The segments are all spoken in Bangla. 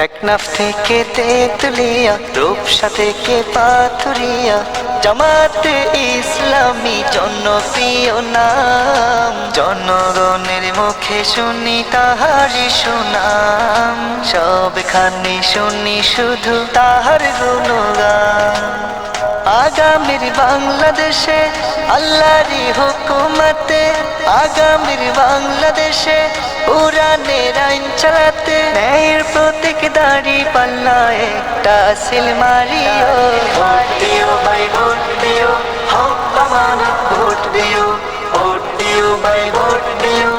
টেকনাফ থেকে তেতুলিয়া রূপসা থেকে পাথুরিয়া জামাতে ইসলামী জনপ্রিয় নাম। জনগণের মুখে শুনি তাহারি সুনাম। সবখানে শুনি শুধু তাহার গুণগান। আগামীর বাংলাদেশে, আল্লাহরি হুকুমতে আগামীর বাংলাদেশে উড়ানের আইন চালাতে ন্যায়ের প্রতীক দাড়ি পাল্লা একটা সিল মারিও। ভোট দিও ভোট দিও ভোট দিও। ভোট দিও ভোট দিও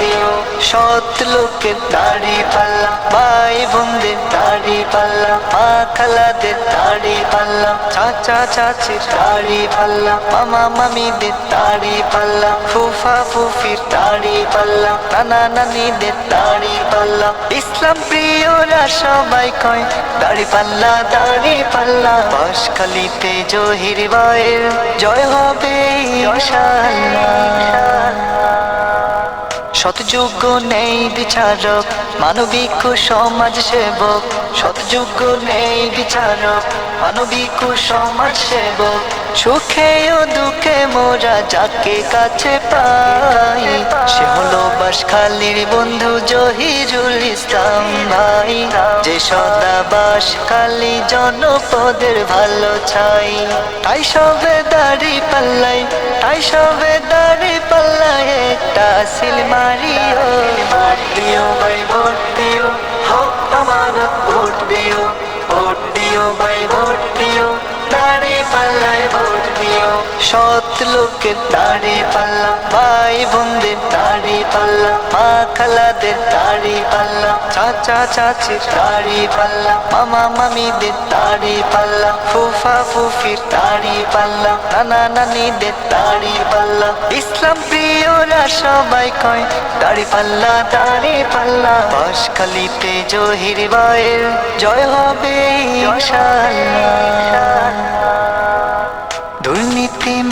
দিও। সৎ লোকের দাড়ি পাল্লা, ভাই বোনদের দাড়ি পাল্লা। মা খালাদের দাড়ি পাল্লা চাচা চাচির দাড়ি পাল্লা মামা মামিদের দাড়ি পাল্লা ফুফা ফুফির দাড়ি পাল্লা নানা নানিদের দাড়ি পাল্লা ইসলাম প্রিয়রা সবাই কয়, দাড়ি পাল্লা দাড়ি পাল্লা। বাসখালিতে জহির বায়ের জয় হবে ইনশাআল্লাহ সতযোগ্য নেই বিচারক, মানবিক সমাজ সেবক সতযোগ্য নেই বিচারক, মানবিক সমাজ সেবক সুখে ও দুঃখে মোরা যাকে কাছে পাই, সে হলো বাসখালীর বন্ধু জহিরুল ইসলাম ভাই। যে কালী জনপদের ভালো ছাই। তাই সবে দাড়ি পাল্লাই, তাই সবে দাড়ি পাল্লাই, একটা সিল মারিও। ভোট সৎ লোকের দাড়ি পাল্লা, ভাই বোনদের দাড়ি পাল্লা, মা খালাদের দাড়ি পাল্লা, চাচা চাচির দাড়ি পাল্লা, মামা মামিদের দাড়ি পাল্লা, ফুফা ফুফির তাড়ি পাল্লা, নানা নানিদের দাড়ি পাল্লা। ইসলাম প্রিয়রা সবাই কয়, দাড়ি পাল্লা তাড়ি পাল্লা। বাসখালিতে জহির বায়ের জয় হবে ইনশাআল্লাহ।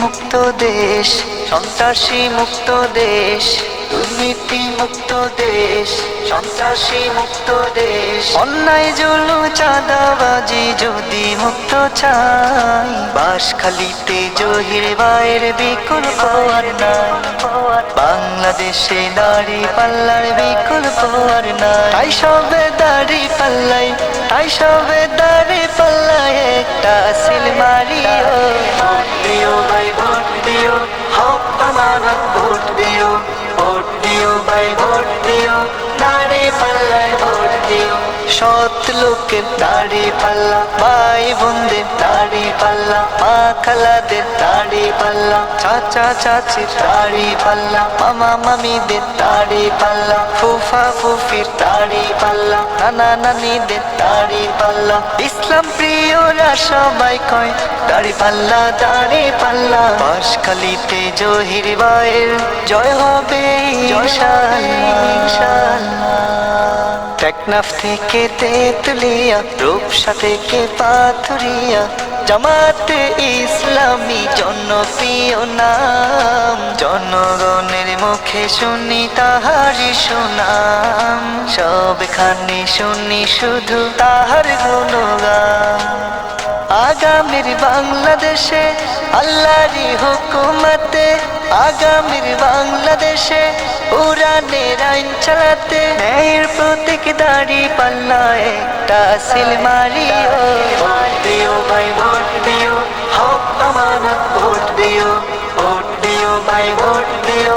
মুক্ত দেশ, সন্ত্রাসী মুক্ত দেশ, দুর্নীতি মুক্ত দেশ, সন্ত্রাসী মুক্ত দেশ। অন্যায় জুলু চাঁদাবাজি যদি মুক্ত চাই বাসখালিতে জহির বায়ের বিকল্প আর নাই। বাংলাদেশে দাড়ি পাল্লার বিকল্প আর নাই। তাই সবে দাড়ি পাল্লাই, তাই সবে দাড়ি পাল্লাই একটা সিল ভাই ভোট দিও, দাড়ি পাল্লায় ভোট দিও। সৎ লোকের দাড়ি পাল্লা, ভাই বোনদের দাড়ি পাল্লা, মা খালাদের দাড়ি পাল্লা, চাচা চাচির দাড়ি পাল্লা, মামা মামিদের দাড়ি পাল্লা, ফুফা ফুফির দাড়ি নানা নানিদের দাড়ি পাল্লা। ইসলাম প্রিয়রা সবাই কয় দাড়ি পাল্লা দাড়ি পাল্লা। বাসখালিতে জহির বায়ের জয় হবে টেকনাফ থেকে তেতুলিয়া, রূপসা থেকে পাথুরিয়া জামাতে ইসলামী জনপ্রিয় নাম। জনগণের মুখে শুনি তাহারি সুনাম। সবখানে শুনি শুধু তাহার গুণগান। আগামীর বাংলাদেশে আল্লাহরি হুকুমতে আগামীর বাংলাদেশে উড়ানের আইন চালাতে প্রতীক দাড়ি পাল্লা একটা সিল মারিও। ভাই ভোট দিও হক আমানত ভোট দিও ভোট দিও ভাই ভোট দিও।